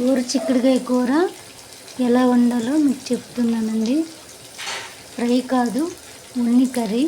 గోరు చిక్కుడుకాయ కూర ఎలా వండాలో మీకు చెప్తున్నానండి. ఫ్రై కాదు ఉన్ని కర్రీ.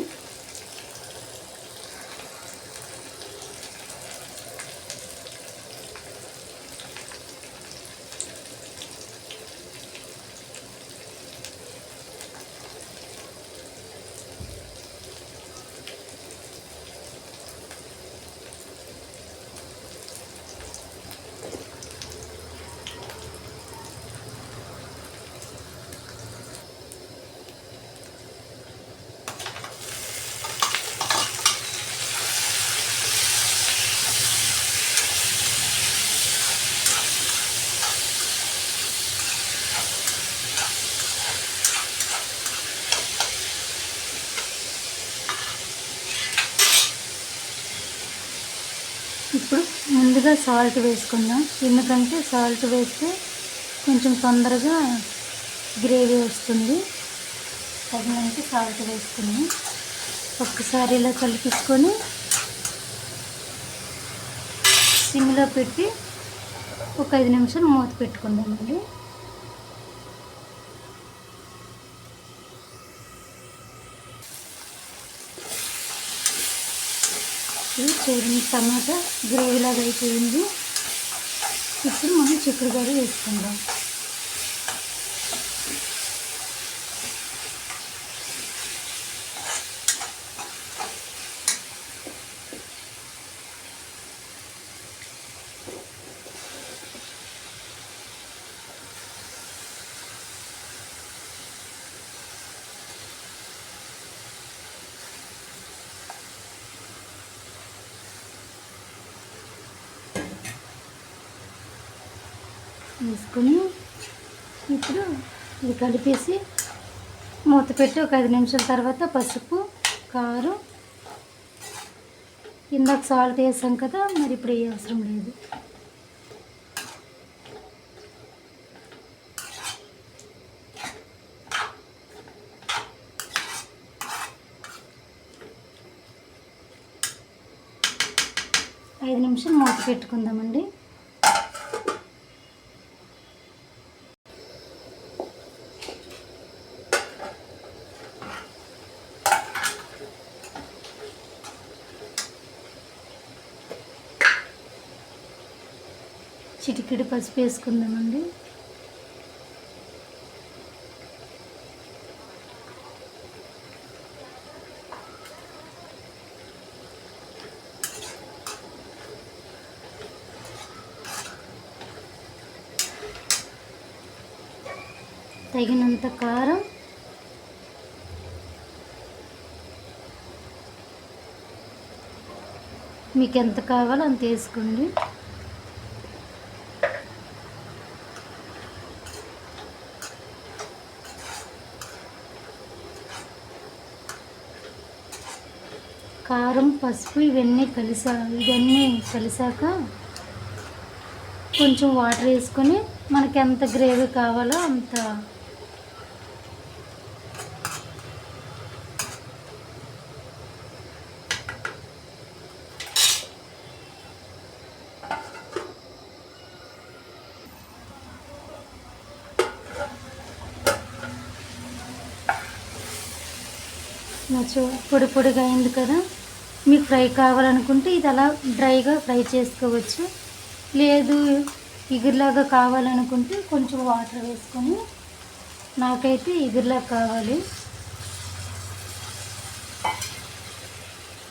ఇప్పుడు ముందుగా సాల్ట్ వేసుకుందాం. ఎందుకంటే సాల్ట్ వేస్తే కొంచెం తొందరగా గ్రేవీ వస్తుంది. తగినంత సాల్ట్ వేసుకుని ఒక్కసారి ఇలా కలిపించుకొని సిమ్లో పెట్టి ఒక ఐదు నిమిషాలు మూత పెట్టుకుందామండి. ఇది చూడండి టమాటా గ్రేవీలాగా అయిపోయింది. ఇప్పుడు మనం చిక్కుడుకాయ వేసుకుందాం. వేసుకొని ఇప్పుడు ఇది కలిపేసి మూత పెట్టి ఒక ఐదు నిమిషాల తర్వాత పసుపు కారం ఇందాక సాల్ట్ వేసాం కదా మరి ఇప్పుడు ఏ అవసరం లేదు. ఐదు నిమిషాలు మూత పెట్టుకుందామండి. చిటికిడి పసుపు వేసుకుందామండి. తగినంత కారం. మీకు ఎంత కావాలో అంత వేసుకోండి. కారం పసుపు ఇవన్నీ కలిసా ఇవన్నీ కలిసాక కొంచెం వాటర్ వేసుకొని మనకి ఎంత గ్రేవీ కావాలో అంత పొడి పొడిగా అయింది కదా. మీకు ఫ్రై కావాలనుకుంటే ఇది అలా డ్రైగా ఫ్రై చేసుకోవచ్చు. లేదు ఇగురులాగా కావాలనుకుంటే కొంచెం వాటర్ వేసుకొని నాకైతే ఇగురులాగా కావాలి.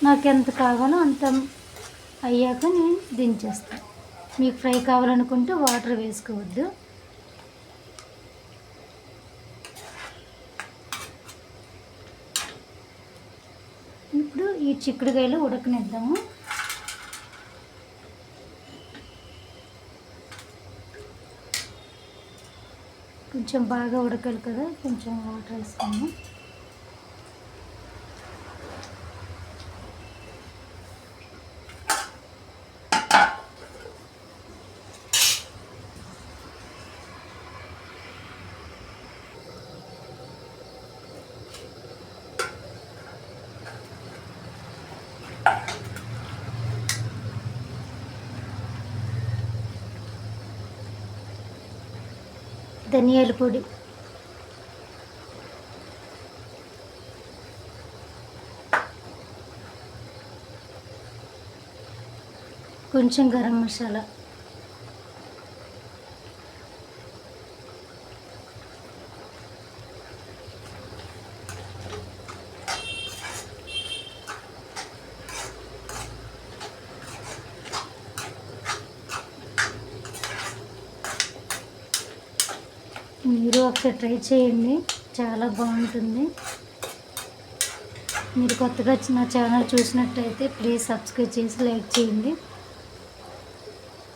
నాకు ఎంత కావాలో అంత అయ్యాక నేను దించేస్తాను. మీకు ఫ్రై కావాలనుకుంటే వాటర్ వేసుకోవద్దు. ఇప్పుడు ఈ చిక్కుడుకాయలు ఉడకనిద్దాము. కొంచెం బాగా ఉడకాలి కదా కొంచెం వాటర్ వేసుకుందాం. ధనియాల పొడి. కొంచెం గరం మసాలా. మీరు ఒకసారి ట్రై చేయండి. చాలా బాగుంటుంది. మీరు కొత్తగా నా ఛానల్ చూసినట్టయితే ప్లీజ్ సబ్స్క్రైబ్ చేసి లైక్ చేయండి.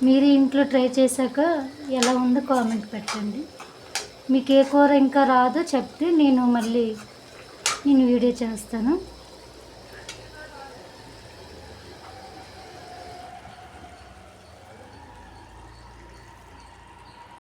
మీరు ఇంట్లో ట్రై చేశాక ఎలా ఉందో కామెంట్ పెట్టండి. మీకు ఏ కూర ఇంకా రాదో చెప్తే నేను మళ్ళీ నేను వీడియో చేస్తాను.